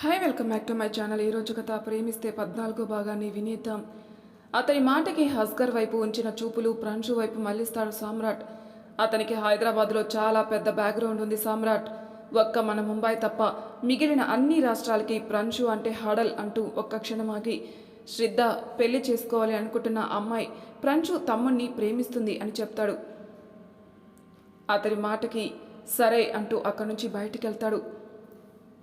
Hi welcome back to my channel ఈరోజు కథ ప్రేమిస్తే పద్నాలుగో భాగాన్ని వినేద్దాం. అతని మాటకి హస్కర్ వైపు ఉంచిన చూపులు ప్రాంశు వైపు మళ్ళిస్తాడు సామ్రాట్. అతనికి హైదరాబాద్లో చాలా పెద్ద బ్యాక్గ్రౌండ్ ఉంది సామ్రాట్. ఒక్క మన ముంబై తప్ప మిగిలిన అన్ని రాష్ట్రాలకి ప్రాంశు అంటే హడల్ అంటూ ఒక్క క్షణమాగి శ్రద్ధ పెళ్ళి చేసుకోవాలి అనుకుంటున్న అమ్మాయి ప్రాంశు తమ్ముణ్ణి ప్రేమిస్తుంది అని చెప్తాడు. అతని మాటకి సరే అంటూ అక్కడి నుంచి బయటికి వెళ్తాడు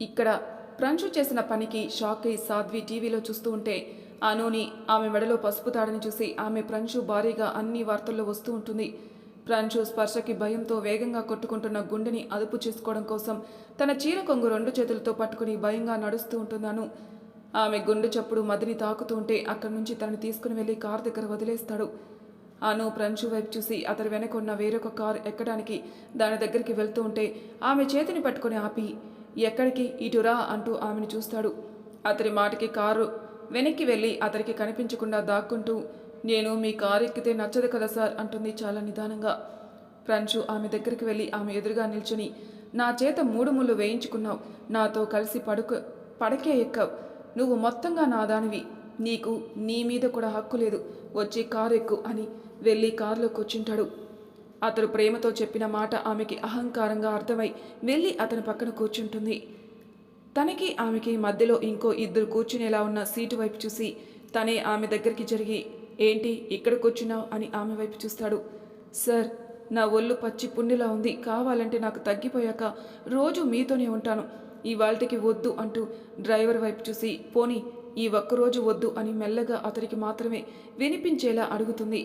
ఇక్కడ ప్రంశు చేసిన పనికి షాక్ అయి సాధ్వి టీవీలో చూస్తూ ఉంటే అనూని ఆమె మెడలో పసుపు తాడని చూసి ఆమె ప్రంశు భారీగా అన్ని వార్తల్లో వస్తూ ఉంటుంది. ప్రంశు స్పర్శకి భయంతో వేగంగా కొట్టుకుంటున్న గుండెని అదుపు చేసుకోవడం కోసం తన చీర కొంగు రెండు చేతులతో పట్టుకుని భయంగా నడుస్తూ ఉంటున్నాను ఆమె గుండె చప్పుడు మదిని తాకుతూ ఉంటే అక్కడి నుంచి తనని తీసుకుని వెళ్ళి కార్ దగ్గర వదిలేస్తాడు. అను ప్రంశు వైపు చూసి అతని వెనక ఉన్న వేరొక కారు ఎక్కడానికి దాని దగ్గరికి వెళ్తూ ఉంటే ఆమె చేతిని పట్టుకొని ఆపి ఎక్కడికి? ఇటురా అంటూ ఆమెను చూస్తాడు. అతని మాటకి కారు వెనక్కి వెళ్ళి అతనికి కనిపించకుండా దాక్కుంటూ నేను మీ కారు ఎక్కితే నచ్చదు కదా సార్ అంటుంది చాలా నిదానంగా. ప్రంచు ఆమె దగ్గరికి వెళ్ళి ఆమె ఎదురుగా నిల్చుని నా చేత మూడు ముళ్ళు వేయించుకున్నావు. నాతో కలిసి పడుకు పడకే ఎక్కావు. నువ్వు మొత్తంగా నా దానివి. నీకు నీ మీద కూడా హక్కు లేదు. వచ్చి కారు ఎక్కు అని వెళ్ళి కారులో కూర్చుంటాడు. అతడు ప్రేమతో చెప్పిన మాట ఆమెకి అహంకారంగా అర్థమై వెళ్ళి అతని పక్కన కూర్చుంటుంది. తనకి ఆమెకి మధ్యలో ఇంకో ఇద్దరు కూర్చునేలా ఉన్న సీటు వైపు చూసి తనే ఆమె దగ్గరికి జరిగి ఏంటి ఇక్కడ కూర్చున్నావు? అని ఆమె వైపు చూస్తాడు. సార్ నా ఒళ్ళు పచ్చి పుండిలా ఉంది. కావాలంటే నాకు తగ్గిపోయాక రోజు మీతోనే ఉంటాను. ఇవాళకి వద్దు అంటూ డ్రైవర్ వైపు చూసి పోని ఈ ఒక్కరోజు వద్దు అని మెల్లగా అతనికి మాత్రమే వినిపించేలా అడుగుతుంది.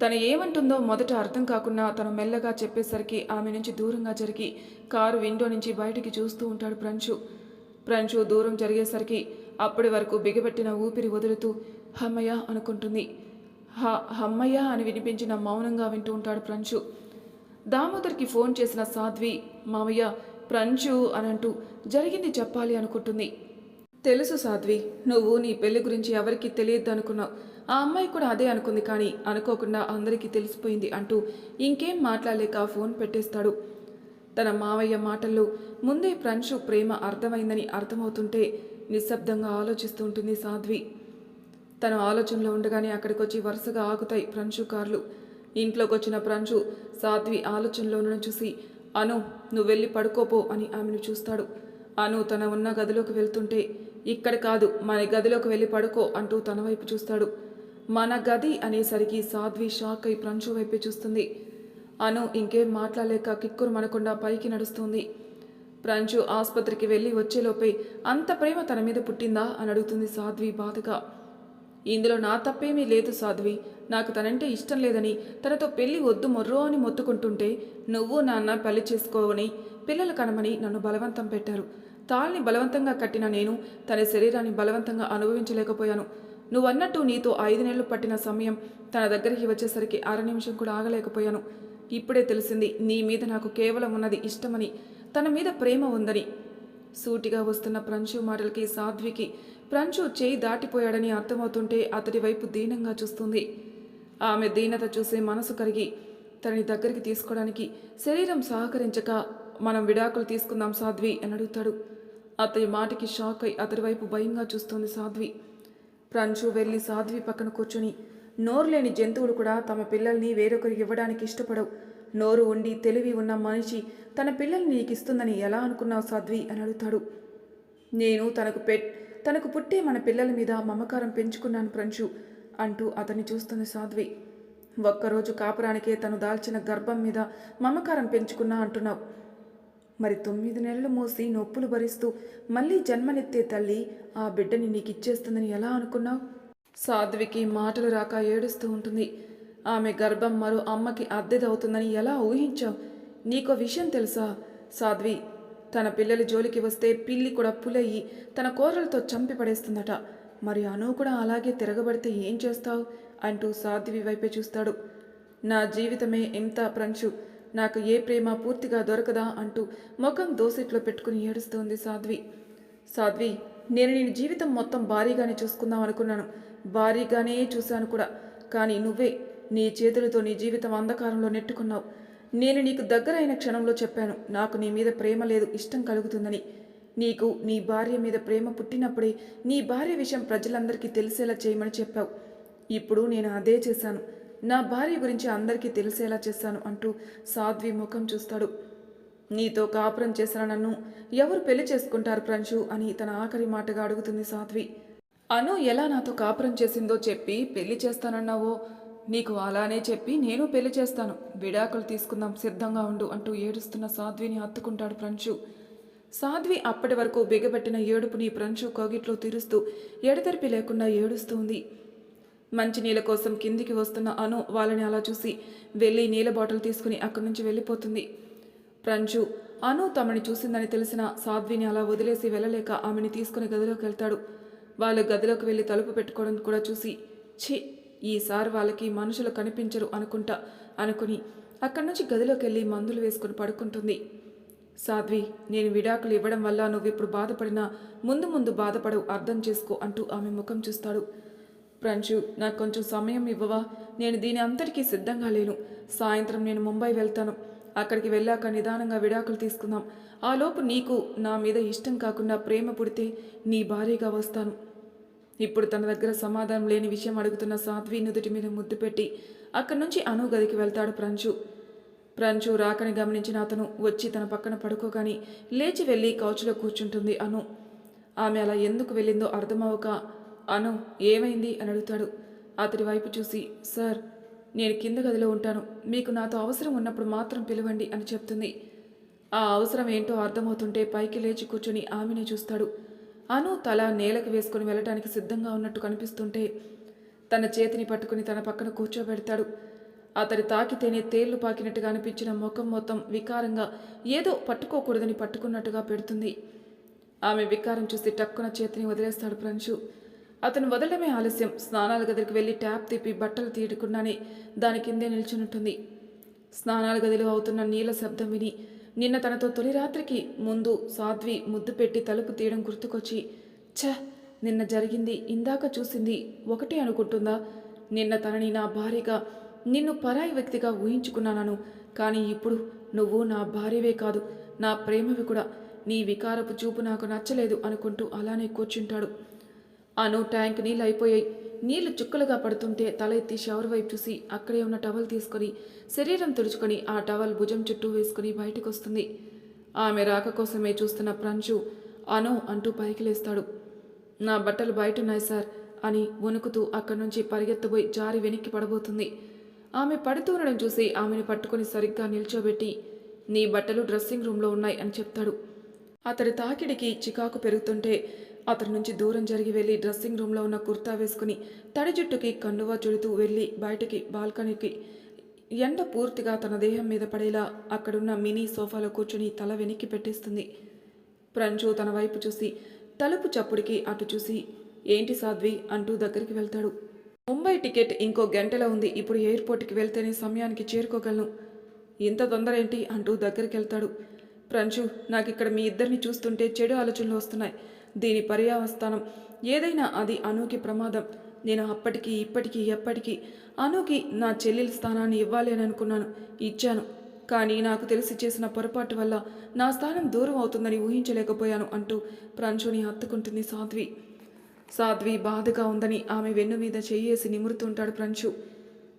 తను ఏమంటుందో మొదట అర్థం కాకుండా తను మెల్లగా చెప్పేసరికి ఆమె నుంచి దూరంగా జరిగి కారు విండో నుంచి బయటికి చూస్తూ ఉంటాడు ప్రంచు. ప్రంచు దూరం జరిగేసరికి అప్పటి వరకు బిగబెట్టిన ఊపిరి వదులుతూ హమ్మయ్య అనుకుంటుంది. హ హమ్మయ్య అని వినిపించిన మౌనంగా వింటూ ఉంటాడు ప్రంచు. దామోదర్కి ఫోన్ చేసిన సాధ్వి మామయ్య ప్రంశు అనంటూ జరిగింది చెప్పాలి అనుకుంటుంది. తెలుసు సాధ్వి నువ్వు నీ పెళ్ళి గురించి ఎవరికీ తెలియద్దు అనుకున్నావు ఆ అమ్మాయి కూడా అదే అనుకుంది కానీ అనుకోకుండా అందరికీ తెలిసిపోయింది అంటూ ఇంకేం మాట్లాడలేక ఫోన్ పెట్టేస్తాడు. తన మావయ్య మాటల్లో ముందే ప్రంశు ప్రేమ అర్థమైందని అర్థమవుతుంటే నిశ్శబ్దంగా ఆలోచిస్తూ ఉంటుంది సాధ్వి. తన ఆలోచనలో ఉండగానే అక్కడికి వచ్చి వరుసగా ఆగుతాయి ప్రంశు కార్లు. ఇంట్లోకి వచ్చిన ప్రంశు సాధ్వి ఆలోచనలోనూ చూసి అను నువ్వు వెళ్ళి పడుకోపో అని ఆమెను చూస్తాడు. అను తన ఉన్న గదిలోకి వెళ్తుంటే ఇక్కడ కాదు మన గదిలోకి వెళ్ళి పడుకో అంటూ తన వైపు చూస్తాడు. మన గది అనేసరికి సాధ్వి షాక్ అయి ప్రంచు వైపే చూస్తుంది. అను ఇంకేం మాట్లాడలేక కిక్కురు మనకుండా పైకి నడుస్తుంది. ప్రంచు ఆసుపత్రికి వెళ్ళి వచ్చేలోపే అంత ప్రేమ తన మీద పుట్టిందా అని అడుగుతుంది సాధ్వి బాధగా. ఇందులో నా తప్పేమీ లేదు సాధ్వి. నాకు తనంటే ఇష్టం లేదని తనతో పెళ్ళి వద్దు మొర్రో అని మొత్తుకుంటుంటే నువ్వు నాన్న పెళ్ళి చేసుకోవని పిల్లలు కనమని నన్ను బలవంతం పెట్టారు. తాళ్ళని బలవంతంగా కట్టిన నేను తన శరీరాన్ని బలవంతంగా అనుభవించలేకపోయాను. నువ్వన్నట్టు నీతో ఐదు నెలలు పట్టిన సమయం తన దగ్గరికి వచ్చేసరికి అర నిమిషం కూడా ఆగలేకపోయాను. ఇప్పుడే తెలిసింది నీ మీద నాకు కేవలం ఉన్నది ఇష్టమని తన మీద ప్రేమ ఉందని. సూటిగా వస్తున్న ప్రంచు మాటలకి సాధ్వికి ప్రంచు చేయి దాటిపోయాడని అర్థమవుతుంటే అతడి వైపు దీనంగా చూస్తుంది. ఆమె దీనత చూసే మనసు కరిగి తనని దగ్గరికి తీసుకోవడానికి శరీరం సహకరించక మనం విడాకులు తీసుకుందాం సాధ్వి అని అడుగుతాడు. అతడి మాటకి షాక్ అయి అతడి వైపు భయంగా చూస్తుంది సాధ్వి. ప్రంచు వెళ్ళి సాధ్వి పక్కన కూర్చొని నోరు లేని జంతువులు కూడా తమ పిల్లల్ని వేరొకరికి ఇవ్వడానికి ఇష్టపడవు. నోరు ఉండి తెలివి ఉన్న మనిషి తన పిల్లల్ని నీకు ఇస్తుందని ఎలా అనుకున్నావు సాధ్వి? అని అడుగుతాడు. నేను తనకు పెట్ తనకు పుట్టే మన పిల్లల మీద మమకారం పెంచుకున్నాను ప్రంచు అంటూ అతన్ని చూస్తుంది సాధ్వి. ఒక్కరోజు కాపురానికే తను దాల్చిన గర్భం మీద మమకారం పెంచుకున్నా అంటున్నావు. మరి తొమ్మిది నెలలు మోసి నొప్పులు భరిస్తూ మళ్ళీ జన్మనెత్తే తల్లి ఆ బిడ్డని నీకు ఇచ్చేస్తుందని ఎలా అనుకున్నావు? సాధ్వికి మాటలు రాక ఏడుస్తూ ఉంటుంది. ఆమె గర్భం మరో అమ్మకి అద్దెదవుతుందని ఎలా ఊహించావు? నీకో విషయం తెలుసా? సాధ్వి తన పిల్లల జోలికి వస్తే పిల్లి కూడా పులయ్యి తన కోరలతో చంపి పడేస్తుందట. మరి అను కూడా అలాగే తిరగబడితే ఏం చేస్తావు? అంటూ సాధ్వి వైపే చూస్తాడు. నా జీవితమే ఎంత ప్రంచు. నాకు ఏ ప్రేమ పూర్తిగా దొరకదా అంటూ ముఖం దోసిట్లో పెట్టుకుని ఏడుస్తోంది సాధ్వి. సాధ్వి నేను నేను జీవితం మొత్తం భారీగానే చూసుకుందాం అనుకున్నాను. భారీగానే చూశాను కూడా. కానీ నువ్వే నీ చేతులతో నీ జీవితం అంధకారంలో నెట్టుకున్నావు. నేను నీకు దగ్గరైన క్షణంలో చెప్పాను నాకు నీ మీద ప్రేమ లేదు ఇష్టం కలుగుతుందని. నీకు నీ భార్య మీద ప్రేమ పుట్టినప్పుడే నీ భార్య విషయం ప్రజలందరికీ తెలిసేలా చేయమని చెప్పావు. ఇప్పుడు నేను అదే చేశాను. నా భార్య గురించి అందరికీ తెలిసేలా చేశాను అంటూ సాధ్వి ముఖం చూస్తాడు. నీతో కాపురం చేసిన నన్ను? ఎవరు పెళ్ళి చేసుకుంటారు ప్రంశు అని తన ఆఖరి మాటగా అడుగుతుంది సాధ్వి. అను ఎలా నాతో కాపురం చేసిందో చెప్పి పెళ్ళి చేస్తానన్నావో? నీకు అలానే చెప్పి నేను పెళ్ళి చేస్తాను. విడాకులు తీసుకుందాం సిద్ధంగా ఉండు అంటూ ఏడుస్తున్న సాధ్విని హత్తుకుంటాడు ప్రంశు సాధ్వి అప్పటి వరకు బిగబెట్టిన ఏడుపుని ప్రంశు కోగిట్లో తీరుస్తూ ఎడతెరిపి లేకుండా ఏడుస్తుంది మంచినీళ్ళ కోసం కిందికి వస్తున్న అను వాళ్ళని అలా చూసి వెళ్ళి నీళ్ళ బాటిల్ తీసుకుని అక్కడి నుంచి వెళ్ళిపోతుంది. ప్రంజు అను తమని చూసిందని తెలిసిన సాధ్విని అలా వదిలేసి వెళ్ళలేక ఆమెని తీసుకుని గదిలోకి వెళ్తాడు. వాళ్ళు గదిలోకి వెళ్ళి తలుపు పెట్టుకోవడం కూడా చూసి ఛీ ఈసారి వాళ్ళకి మనుషులు కనిపించరు అనుకుంటా అనుకుని అక్కడి నుంచి గదిలోకి వెళ్ళి మందులు వేసుకుని పడుకుంటుంది. సాధ్వి నేను విడాకులు ఇవ్వడం వల్ల నువ్వు ఇప్పుడు బాధపడినా ముందు ముందు బాధపడవు అర్థం చేసుకో అంటూ ఆమె ముఖం చూస్తాడు. ప్రంచు నాకు కొంచెం సమయం ఇవ్వవా? నేను దీని అంతటికీ సిద్ధంగా లేను. సాయంత్రం నేను ముంబై వెళ్తాను. అక్కడికి వెళ్ళాక నిదానంగా విడాకులు తీసుకుందాం. ఆ లోపు నీకు నా మీద ఇష్టం కాకుండా ప్రేమ పుడితే నీ భార్యగా వస్తాను. ఇప్పుడు తన దగ్గర సమాధానం లేని విషయం అడుగుతున్న సాధ్వి నుదుటి మీద ముద్దు పెట్టి అక్కడి నుంచి అను గదికి వెళ్తాడు ప్రంచు ప్రంచు రాకని గమనించిన అతను వచ్చి తన పక్కన పడుకోగాని లేచి వెళ్ళి కౌచ్లో కూర్చుంటుంది అను. ఆమె అలా ఎందుకు వెళ్ళిందో అర్థమవక అను ఏమైంది? అని అడుగుతాడు. అతడి వైపు చూసి సార్ నేను కింద గదిలో ఉంటాను. మీకు నాతో అవసరం ఉన్నప్పుడు మాత్రం పిలవండి అని చెప్తుంది. ఆ అవసరం ఏంటో అర్థమవుతుంటే పైకి లేచి కూర్చుని ఆమెనే చూస్తాడు. అను తల నేలకు వేసుకుని వెళ్ళటానికి సిద్ధంగా ఉన్నట్టు కనిపిస్తుంటే తన చేతిని పట్టుకుని తన పక్కన కూర్చోబెడతాడు. అతడి తాకితేనే తేళ్ళు పాకినట్టుగా అనిపించిన ముఖం మొత్తం వికారంగా ఏదో పట్టుకోకూడదని పట్టుకున్నట్టుగా పెడుతుంది. ఆమె వికారం చూసి టక్కున చేతిని వదిలేస్తాడు ప్రంశు అతను వదలడమే ఆలస్యం. స్నానాల గదికి వెళ్ళి ట్యాప్ తిప్పి బట్టలు తీయకుండానే దాని కిందే నిల్చున్నట్టుంది. స్నానాల గదిలో అవుతున్న నీళ్ళ శబ్దం విని నిన్న తనతో తొలి రాత్రికి ముందు సాధ్వి ముద్దు పెట్టి తలుపు తీయడం గుర్తుకొచ్చి ఛ నిన్న జరిగింది ఇందాక చూసింది ఒకటే అనుకుంటుందా? నిన్న తనని నా భార్యగా నిన్ను పరాయి వ్యక్తిగా ఊహించుకున్నాను కానీ ఇప్పుడు నువ్వు నా భార్యవే కాదు నా ప్రేమవి కూడా. నీ వికారపు చూపు నాకు నచ్చలేదు అనుకుంటూ అలానే కూర్చుంటాడు. అను ట్యాంక్ నీళ్ళు అయిపోయాయి నీళ్ళు చుక్కలుగా పడుతుంటే తల ఎత్తి షవర్ వైపు చూసి అక్కడే ఉన్న టవల్ తీసుకొని శరీరం తుడుచుకొని ఆ టవల్ భుజం చుట్టూ వేసుకుని బయటకు వస్తుంది ఆమె రాక కోసమే చూస్తున్న ప్రంచు అను అంటూ పైకి లేస్తాడు నా బట్టలు బయట ఉన్నాయి సార్ అని వణుకుతూ అక్కడి నుంచి పరిగెత్తబోయి జారి వెనక్కి పడబోతుంది. ఆమె పడుతుండడం చూసి ఆమెను పట్టుకొని సరిగ్గా నిల్చోబెట్టి నీ బట్టలు డ్రెస్సింగ్ రూమ్లో ఉన్నాయి అని చెప్తాడు. అతడి తాకిడికి చికాకు పెరుగుతుంటే అతని నుంచి దూరం జరిగి వెళ్ళి డ్రెస్సింగ్ రూమ్లో ఉన్న కుర్తా వేసుకుని తడి జుట్టుకి కండువా చుడుతూ వెళ్ళి బయటికి బాల్కనీకి ఎండ పూర్తిగా తన దేహం మీద పడేలా అక్కడున్న మినీ సోఫాలో కూర్చుని తల వెనక్కి పెట్టేస్తుంది. ప్రంచు తన వైపు చూసి తలుపు చప్పుడికి అటు చూసి ఏంటి సాధ్వి? అంటూ దగ్గరికి వెళ్తాడు. ముంబై టికెట్ ఇంకో గంటలో ఉంది. ఇప్పుడు ఎయిర్పోర్ట్కి వెళ్తేనే సమయానికి చేరుకోగలను. ఇంత తొందర ఏంటి అంటూ దగ్గరికి వెళ్తాడు. ప్రంచు నాకు ఇక్కడ మీ ఇద్దరిని చూస్తుంటే చెడు ఆలోచనలు వస్తున్నాయి. దీని పర్యావస్థానం. ఏదైనా అది అనుకి ప్రమాదం. నేను అప్పటికి ఇప్పటికీ ఎప్పటికీ అనుకి నా చెల్లెల స్థానాన్ని ఇవ్వాలి అని అనుకున్నాను. ఇచ్చాను. కానీ నాకు తెలిసి చేసిన పొరపాటు వల్ల నా స్థానం దూరం అవుతుందని ఊహించలేకపోయాను అంటూ ప్రంచుని హత్తుకుంటుంది సాధ్వి. సాధ్వి బాధగా ఉందని ఆమె వెన్ను మీద చేయేసి నిమురుతుంటాడు ప్రంచు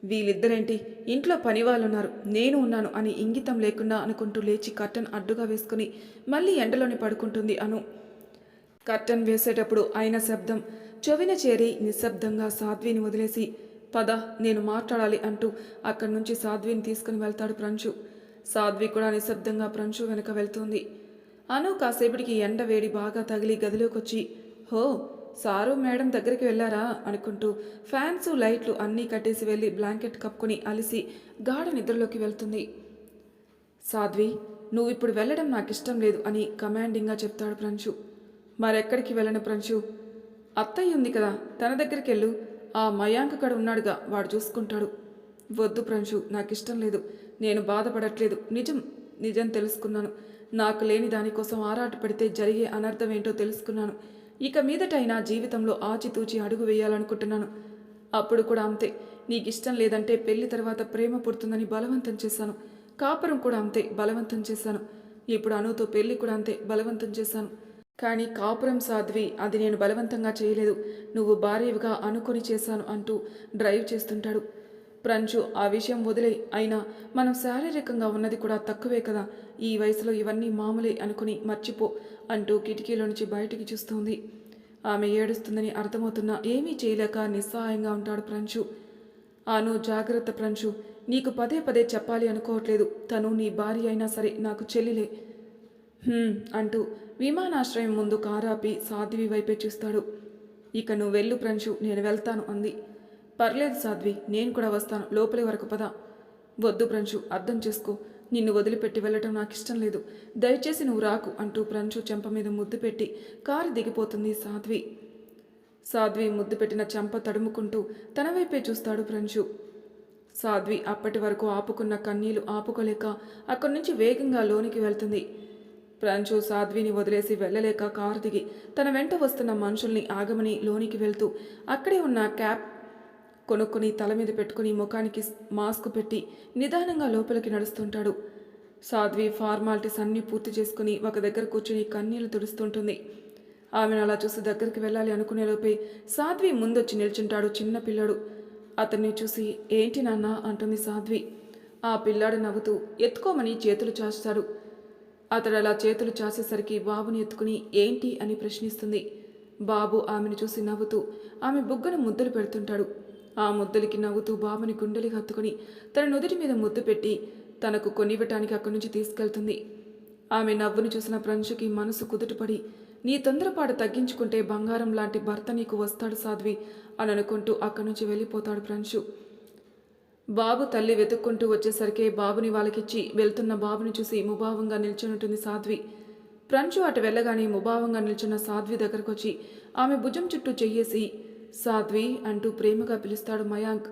వీళ్ళిద్దరేంటి? ఇంట్లో పని వాళ్ళున్నారు నేను ఉన్నాను అని ఇంగితం లేకుండా అనుకుంటూ లేచి కర్టన్ అడ్డుగా వేసుకుని మళ్ళీ ఎండలోనే పడుకుంటుంది అను. కర్టన్ వేసేటప్పుడు అయిన శబ్దం చెవిన చేరి నిశ్శబ్దంగా సాధ్విని వదిలేసి పద నేను మాట్లాడాలి అంటూ అక్కడి నుంచి సాధ్విని తీసుకుని వెళ్తాడు ప్రంచు. సాధ్వి కూడా నిశ్శబ్దంగా ప్రంచు వెనక వెళ్తుంది. అను కాసేపటికి ఎండ వేడి బాగా తగిలి గదిలోకి వచ్చి హో సారు మేడం దగ్గరికి వెళ్ళారా? అనుకుంటూ ఫ్యాన్స్ లైట్లు అన్నీ కట్టేసి వెళ్ళి బ్లాంకెట్ కప్పుకొని అలిసి గాఢ నిద్రలోకి వెళ్తుంది. సాధ్వి నువ్వు ఇప్పుడు వెళ్ళడం నాకు ఇష్టం లేదు అని కమాండింగ్గా చెప్తాడు ప్రంచు. మరెక్కడికి వెళ్ళను ప్రంశు అత్తయ్య ఉంది కదా తన దగ్గరికి వెళ్ళు ఆ మయాంక్ అక్కడ ఉన్నాడుగా వాడు చూసుకుంటాడు. వద్దు ప్రంశు నాకు ఇష్టం లేదు. నేను బాధపడట్లేదు. నిజం నిజం తెలుసుకున్నాను. నాకు లేని దానికోసం ఆరాటపడితే జరిగే అనర్థం ఏంటో తెలుసుకున్నాను. ఇక మీదటైనా జీవితంలో ఆచితూచి అడుగు వేయాలనుకుంటున్నాను. అప్పుడు కూడా అంతే. నీకు ఇష్టం లేదంటే పెళ్ళి తర్వాత ప్రేమ పుడుతుందని బలవంతం చేశాను. కాపురం కూడా అంతే బలవంతం చేశాను. ఇప్పుడు అనుతో పెళ్ళి కూడా అంతే బలవంతం చేశాను. కానీ కాపురం సాధ్వి అది నేను బలవంతంగా చేయలేదు. నువ్వు భార్యవిగా అనుకొని చేశాను అంటూ డ్రైవ్ చేస్తుంటాడు. ప్రంచు ఆ విషయం వదిలే. అయినా మనం శారీరకంగా ఉన్నది కూడా తక్కువే కదా. ఈ వయసులో ఇవన్నీ మామూలే అనుకుని మర్చిపో అంటూ కిటికీలో నుంచి బయటికి చూస్తోంది. ఆమె ఏడుస్తుందని అర్థమవుతున్నా ఏమీ చేయలేక నిస్సహాయంగా ఉంటాడు ప్రంచు ఆను జాగ్రత్త ప్రంచు నీకు పదే పదే చెప్పాలి అనుకోవట్లేదు. తను నీ భార్య అయినా సరే నాకు చెల్లిలే. అంటూ విమానాశ్రయం ముందు కారాపి సాధ్వి వైపే చూస్తాడు. ఇక నువ్వు వెళ్ళు ప్రంశు నేను వెళ్తాను అంది. పర్లేదు సాధ్వి నేను కూడా వస్తాను లోపలి వరకు పద. వద్దు ప్రంశు అర్థం చేసుకో. నిన్ను వదిలిపెట్టి వెళ్ళటం నాకు ఇష్టం లేదు. దయచేసి నువ్వు రాకు అంటూ ప్రంశు చెంప మీద ముద్దు పెట్టి కారు దిగిపోతుంది సాధ్వి. సాధ్వి ముద్దు పెట్టిన చెంప తడుముకుంటూ తన వైపే చూస్తాడు ప్రంశు సాధ్వి అప్పటి వరకు ఆపుకున్న కన్నీళ్ళు ఆపుకోలేక అక్కడి నుంచి వేగంగా లోనికి వెళ్తుంది. ప్రంచు సాధ్విని వదిలేసి వెళ్ళలేక కారు దిగి తన వెంట వస్తున్న మనుషుల్ని ఆగమని లోనికి వెళ్తూ అక్కడే ఉన్న క్యాప్ కొనుక్కొని తల మీద పెట్టుకుని ముఖానికి మాస్క్ పెట్టి నిదానంగా లోపలికి నడుస్తుంటాడు. సాధ్వి ఫార్మాలిటీస్ అన్నీ పూర్తి చేసుకుని ఒక దగ్గర కూర్చుని కన్నీళ్ళు తుడుస్తుంటుంది. ఆమెను అలా చూసి దగ్గరికి వెళ్ళాలి అనుకునేలోపే సాధ్వి ముందొచ్చి నిల్చుంటాడు చిన్న పిల్లడు. అతన్ని చూసి ఏంటి నాన్న? అంటుంది సాధ్వి. ఆ పిల్లాడు నవ్వుతూ ఎత్తుకోమని చేతులు చాచుతాడు. అతడు అలా చేతులు చాసేసరికి బాబుని ఎత్తుకుని ఏంటి అని ప్రశ్నిస్తుంది. బాబు ఆమెను చూసి నవ్వుతూ ఆమె బుగ్గను ముద్దులు పెడుతుంటాడు. ఆ ముద్దులకి నవ్వుతూ బాబుని గుండెలికి హత్తుకుని తన నుదుటి మీద ముద్దు పెట్టి తనకు కొనివ్వటానికి అక్కడి నుంచి తీసుకెళ్తుంది. ఆమె నవ్వును చూసిన ప్రంశుకి మనసు కుదుటపడి నీ తొందరపాటు తగ్గించుకుంటే బంగారం లాంటి భర్త నీకు వస్తాడు సాధ్వి అని అనుకుంటూ అక్కడి నుంచి వెళ్ళిపోతాడు ప్రంశు బాబు తల్లి వెతుక్కుంటూ వచ్చేసరికి బాబుని వాళ్ళకిచ్చి వెళ్తున్న బాబుని చూసి ముభావంగా నిల్చునుంటుంది సాధ్వి. ప్రంచు అటు వెళ్ళగానే ముభావంగా నిల్చున్న సాధ్వి దగ్గరకు వచ్చి ఆమె భుజం చుట్టూ చెయ్యేసి సాధ్వి అంటూ ప్రేమగా పిలుస్తాడు మయాంక్.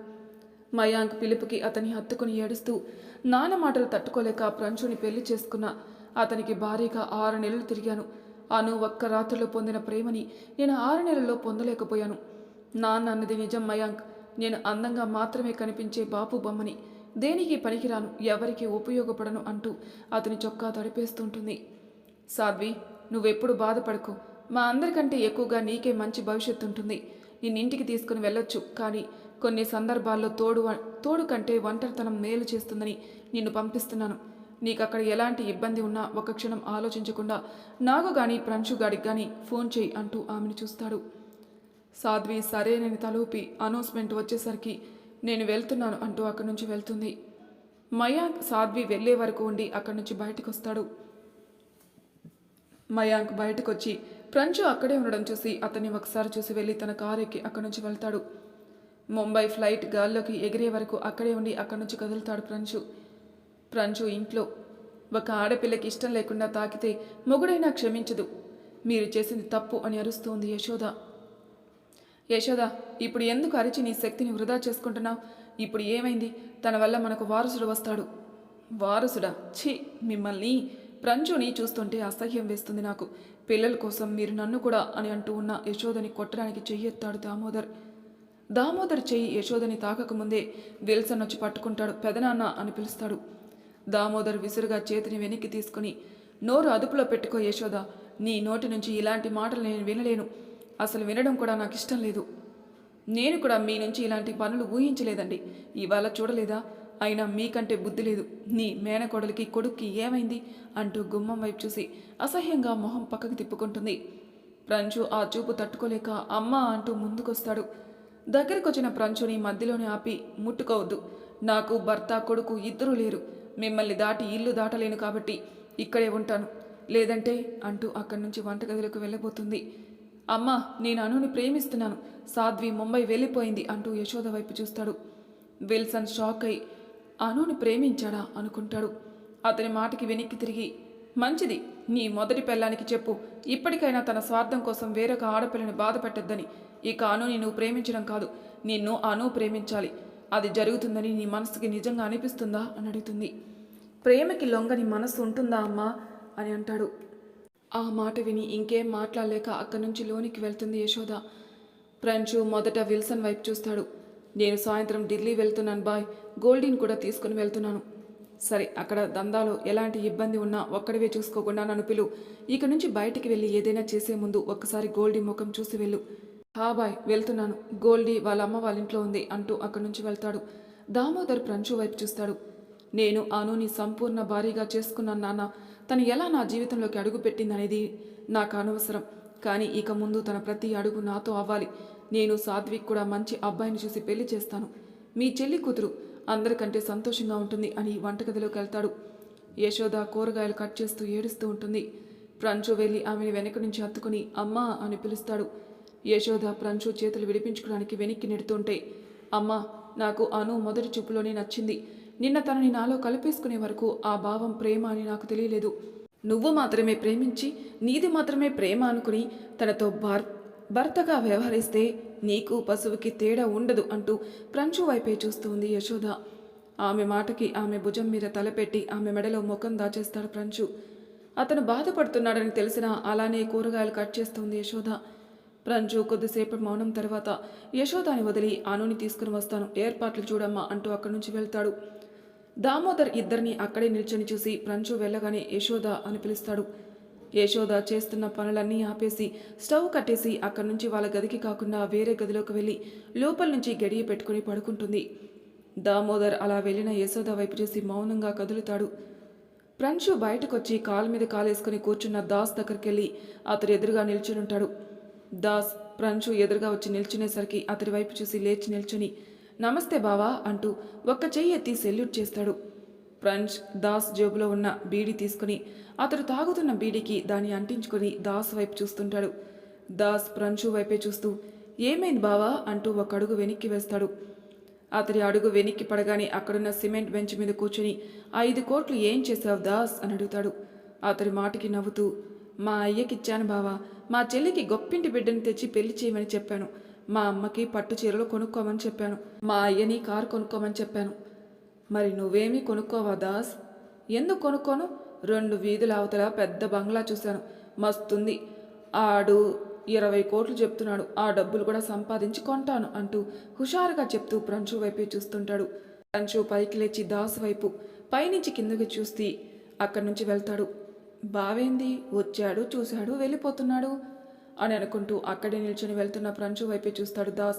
మయాంక్ పిలుపుకి అతని హత్తుకుని ఏడుస్తూ నాన్న మాటలు తట్టుకోలేక ప్రంచుని పెళ్ళి చేసుకున్న అతనికి భారీగా ఆరు నెలలు తిరిగాను. అను ఒక్క రాత్రిలో పొందిన ప్రేమని నేను ఆరు నెలల్లో పొందలేకపోయాను. నాన్న అన్నది నిజం మయాంక్. నేను అందంగా మాత్రమే కనిపించే బాపు బొమ్మని. దేనికి పనికిరాను? ఎవరికి ఉపయోగపడను అంటూ అతని చొక్కా తడిపేస్తుంటుంది. సాధ్వి నువ్వెప్పుడు బాధపడకు. మా అందరికంటే ఎక్కువగా నీకే మంచి భవిష్యత్తు ఉంటుంది. నిన్నింటికి తీసుకుని వెళ్ళొచ్చు. కానీ కొన్ని సందర్భాల్లో తోడు తోడు కంటే ఒంటరితనం మేలు చేస్తుందని నిన్ను పంపిస్తున్నాను. నీకు అక్కడ ఎలాంటి ఇబ్బంది ఉన్నా ఒక క్షణం ఆలోచించకుండా నాకు కానీ ప్రంశు గాడికి కానీ ఫోన్ చేయి అంటూ ఆమెను చూస్తాడు. సాధ్వి సరేనని తలూపి అనౌన్స్మెంట్ వచ్చేసరికి నేను వెళ్తున్నాను అంటూ అక్కడి నుంచి వెళ్తుంది. మయాంక్ సాధ్వి వెళ్ళే వరకు ఉండి అక్కడి నుంచి బయటకు వస్తాడు మయాంక్ బయటకు వచ్చి ప్రంచు అక్కడే ఉండడం చూసి అతన్ని ఒకసారి చూసి వెళ్ళి తన కారు ఎక్కి అక్కడి నుంచి వెళ్తాడు. ముంబై ఫ్లైట్ గాల్లోకి ఎగిరే వరకు అక్కడే ఉండి అక్కడి నుంచి కదులుతాడు ప్రంచు. ప్రంచు ఇంట్లో ఒక ఆడపిల్లకి ఇష్టం లేకుండా తాకితే మొగుడైనా క్షమించదు. మీరు చేసింది తప్పు అని అరుస్తోంది యశోద. యశోద ఇప్పుడు ఎందుకు అరిచి నీ శక్తిని వృధా చేసుకుంటున్నావు? ఇప్పుడు ఏమైంది? తన వల్ల మనకు వారసుడు వస్తాడు. వారసుడా? ఛీ మిమ్మల్ని ప్రంచుని చూస్తుంటే అసహ్యం వేస్తుంది నాకు. పిల్లల కోసం మీరు నన్ను కూడా అని అంటూ ఉన్న యశోదని కొట్టడానికి చెయ్యెత్తాడు దామోదర్. దామోదర్ చెయ్యి యశోదని తాకకముందే విల్సన్ వచ్చి పట్టుకుంటాడు పెదనాన్న అని పిలుస్తాడు. దామోదర్ విసురుగా చేతిని వెనక్కి తీసుకుని నోరు అదుపులో పెట్టుకో యశోద నీ నోటి నుంచి ఇలాంటి మాటలు నేను వినలేను. అసలు వినడం కూడా నాకు ఇష్టం లేదు. నేను కూడా మీ నుంచి ఇలాంటి పనులు ఊహించలేదండి. ఇవాళ చూడలేదా? అయినా మీకంటే బుద్ధి లేదు. నీ మేనకోడలికి కొడుక్కి ఏమైంది? అంటూ గుమ్మం వైపు చూసి అసహ్యంగా మొహం పక్కకి తిప్పుకుంటుంది. ప్రంచు ఆ చూపు తట్టుకోలేక అమ్మా అంటూ ముందుకొస్తాడు. దగ్గరకొచ్చిన ప్రంచుని మధ్యలోనే ఆపి ముట్టుకోవద్దు. నాకు భర్త కొడుకు ఇద్దరూ లేరు. మిమ్మల్ని దాటి ఇల్లు దాటలేను కాబట్టి ఇక్కడే ఉంటాను. లేదంటే అంటూ అక్కడి నుంచి వంటగదిలోకి వెళ్ళబోతుంది. అమ్మా నేను అనుని ప్రేమిస్తున్నాను. సాధ్వి ముంబై వెళ్ళిపోయింది అంటూ యశోద వైపు చూస్తాడు. విల్సన్ షాక్ అయి అనుని ప్రేమించాడా అనుకుంటాడు. అతని మాటకి వెనక్కి తిరిగి మంచిది నీ మొదటి పెళ్ళానికి చెప్పు. ఇప్పటికైనా తన స్వార్థం కోసం వేరొక ఆడపిల్లని బాధ పెట్టద్దని. ఇక అనుని నువ్వు ప్రేమించడం కాదు నిన్ను అను ప్రేమించాలి. అది జరుగుతుందని నీ మనసుకి నిజంగా అనిపిస్తుందా? అని అడుగుతుంది. ప్రేమకి లొంగని మనసు ఉంటుందా అమ్మా? అని అంటాడు. ఆ మాట విని ఇంకేం మాట్లాడలేక అక్కడి నుంచి లోనికి వెళ్తుంది యశోద. ప్రంచు మొదట విల్సన్ వైపు చూస్తాడు. నేను సాయంత్రం ఢిల్లీ వెళ్తున్నాను బాయ్. గోల్డీని కూడా తీసుకుని వెళ్తున్నాను. సరే అక్కడ దందాలో ఎలాంటి ఇబ్బంది ఉన్నా ఒక్కడివే చూసుకోకుండా నన్ను పిలు. ఇక నుంచి బయటికి వెళ్ళి ఏదైనా చేసే ముందు ఒక్కసారి గోల్డీ ముఖం చూసి వెళ్ళు. హా బాయ్ వెళ్తున్నాను. గోల్డీ వాళ్ళ అమ్మ వాళ్ళ ఇంట్లో ఉంది అంటూ అక్కడి నుంచి వెళ్తాడు. దామోదర్ ప్రంచు వైపు చూస్తాడు. నేను అనుని సంపూర్ణ భారీగా చేసుకున్నాను నాన్న. తను ఎలా నా జీవితంలోకి అడుగుపెట్టిందనేది నాకు అనవసరం. కానీ ఇక ముందు తన ప్రతి అడుగు నాతో అవ్వాలి. నేను సాత్విక్ కూడా మంచి అబ్బాయిని చూసి పెళ్ళి చేస్తాను. మీ చెల్లి కూతురు అందరికంటే సంతోషంగా ఉంటుంది అని వంటగదిలోకి వెళ్తాడు. యశోద కూరగాయలు కట్ చేస్తూ ఏడుస్తూ ఉంటుంది. ప్రంచు వెళ్ళి ఆమెను వెనక నుంచి హత్తుకుని అమ్మా అని పిలుస్తాడు. యశోద ప్రంచు చేతులు విడిపించుకోవడానికి వెనక్కి నెడుతుంటే అమ్మా నాకు అను మొదటి చూపులోనే నచ్చింది. నిన్న తనని నాలో కలిపేసుకునే వరకు ఆ భావం ప్రేమ అని నాకు తెలియలేదు. నువ్వు మాత్రమే ప్రేమించి నీది మాత్రమే ప్రేమ అనుకుని తనతో భార్ భర్తగా వ్యవహరిస్తే నీకు పశువుకి తేడా ఉండదు అంటూ ప్రంచు వైపే చూస్తుంది యశోద. ఆమె మాటకి ఆమె భుజం మీద తలపెట్టి ఆమె మెడలో ముఖం దాచేస్తాడు ప్రంచు. అతను బాధపడుతున్నాడని తెలిసినా అలానే కూరగాయలు కట్ చేస్తుంది యశోద. ప్రంచు కొద్దిసేపు మౌనం తర్వాత యశోదాని వదిలి అనుని తీసుకుని వస్తాను ఏర్పాట్లు చూడమ్మా అంటూ అక్కడి నుంచి వెళ్తాడు. దామోదర్ ఇద్దరిని అక్కడే నిల్చొని చూసి ప్రంచు వెళ్ళగానే యశోద అని పిలుస్తాడు. యశోద చేస్తున్న పనులన్నీ ఆపేసి స్టవ్ కట్టేసి అక్కడి నుంచి వాళ్ళ గదికి కాకుండా వేరే గదిలోకి వెళ్ళి లోపల నుంచి గడియ పెట్టుకుని పడుకుంటుంది. దామోదర్ అలా వెళ్ళిన యశోద వైపు చూసి మౌనంగా కదులుతాడు. ప్రంచు బయటకొచ్చి కాలు మీద కాలేసుకుని కూర్చున్న దాస్ దగ్గరికి వెళ్ళి అతడు ఎదురుగా నిల్చుని ఉంటాడు దాస్ ప్రంచు ఎదురుగా వచ్చి నిల్చునేసరికి అతడి వైపు చూసి లేచి నిల్చుని నమస్తే బావా అంటూ ఒక్క చెయ్యి ఎత్తి సెల్యూట్ చేస్తాడు. ఫ్రెంచ్ దాస్ జేబులో ఉన్న బీడీ తీసుకుని అతడు తాగుతున్న బీడీకి దాన్ని అంటించుకుని దాస్ వైపు చూస్తుంటాడు. దాస్ ప్రంచు వైపే చూస్తూ ఏమైంది బావా? అంటూ ఒక అడుగు వెనక్కి వేస్తాడు. అతడి అడుగు వెనక్కి పడగానే అక్కడున్న సిమెంట్ బెంచ్ మీద కూర్చుని ఐదు కోట్లు ఏం చేసావు దాస్? అని అడుగుతాడు. అతడి మాటకి నవ్వుతూ మా అయ్యకిచ్చాను బావా. మా చెల్లికి గొప్పింటి బిడ్డను తెచ్చి పెళ్ళి చేయమని చెప్పాను. మా అమ్మకి పట్టు చీరలు కొనుక్కోమని చెప్పాను. మా అయ్యని కారు కొనుక్కోమని చెప్పాను. మరి నువ్వేమీ కొనుక్కోవా దాస్? ఎందుకు కొనుక్కోను? రెండు వీధుల అవతల పెద్ద బంగ్లా చూశాను. మస్తుంది. ఆడు ఇరవై కోట్లు చెప్తున్నాడు. ఆ డబ్బులు కూడా సంపాదించి కొంటాను అంటూ హుషారుగా చెప్తూ ప్రంచు వైపే చూస్తుంటాడు. ప్రంచు పైకి లేచి దాస్ వైపు పైనుంచి కిందకి చూస్తే అక్కడి నుంచి వెళ్తాడు. బావేంది? వచ్చాడు చూశాడు వెళ్ళిపోతున్నాడు. అని అనుకుంటూ అక్కడే నిల్చొని వెళ్తున్న ప్రంచు వైపే చూస్తాడు దాస్.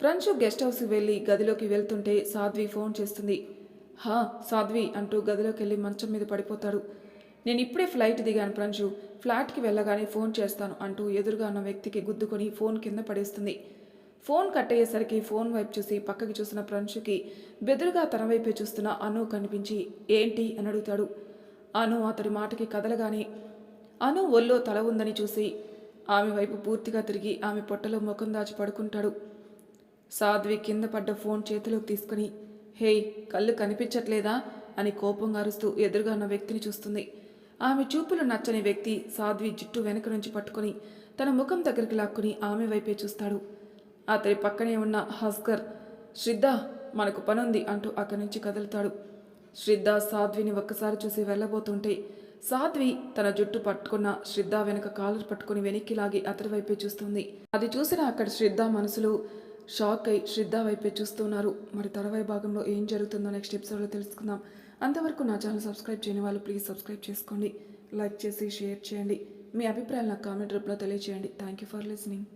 ప్రంచు గెస్ట్ హౌస్కి వెళ్ళి గదిలోకి వెళ్తుంటే సాధ్వి ఫోన్ చేస్తుంది. హా సాధ్వి అంటూ గదిలోకి వెళ్ళి మంచం మీద పడిపోతాడు. నేను ఇప్పుడే ఫ్లైట్ దిగాను ప్రంచు. ఫ్లాట్కి వెళ్ళగానే ఫోన్ చేస్తాను అంటూ ఎదురుగా ఉన్న వ్యక్తికి గుద్దుకొని ఫోన్ కింద పడేస్తుంది. ఫోన్ కట్ అయ్యేసరికి ఫోన్ వైపు చూసి పక్కకి చూసిన ప్రంచుకి బెదురుగా తన వైపే చూస్తున్న అను కనిపించి ఏంటి? అని అడుగుతాడు. అను అతడి మాటకి కదలగానే అను ఒల్లో తల ఉందని చూసి ఆమె వైపు పూర్తిగా తిరిగి ఆమె పొట్టలో ముఖం దాచి పడుకుంటాడు. సాధ్వి కింద పడ్డ ఫోన్ చేతిలోకి తీసుకుని హేయ్ కళ్ళు కనిపించట్లేదా? అని కోపంగా అరుస్తూ ఎదురుగా ఉన్న వ్యక్తిని చూస్తుంది. ఆమె చూపులు నచ్చని వ్యక్తి సాధ్వి జుట్టు వెనక నుంచి పట్టుకొని తన ముఖం దగ్గరికి లాక్కుని ఆమె వైపే చూస్తాడు. అతని పక్కనే ఉన్న హస్కర్ శ్రద్ధ మనకు పనుంది అంటూ అక్కడి నుంచి కదులుతాడు. శ్రద్ధ సాధ్విని ఒక్కసారి చూసి వెళ్ళబోతుంటే సాధ్వి తన జుట్టు పట్టుకున్న శ్రద్ధ వెనక కాలర్ పట్టుకుని వెనక్కి లాగి అతడి వైపే చూస్తుంది. అది చూసిన అక్కడ శ్రద్ధ మనసులో షాక్ అయి శ్రద్ధ వైపే చూస్తున్నారు. మరి తర్వాయి భాగంలో ఏం జరుగుతుందో నెక్స్ట్ ఎపిసోడ్లో తెలుసుకుందాం. అంతవరకు నా ఛానల్ సబ్స్క్రైబ్ చేయని వాళ్ళు ప్లీజ్ సబ్స్క్రైబ్ చేసుకోండి. లైక్ చేసి షేర్ చేయండి. మీ అభిప్రాయాలు నాకు కామెంట్ రూపంలో తెలియజేయండి థ్యాంక్ యూ ఫర్ లిసనింగ్.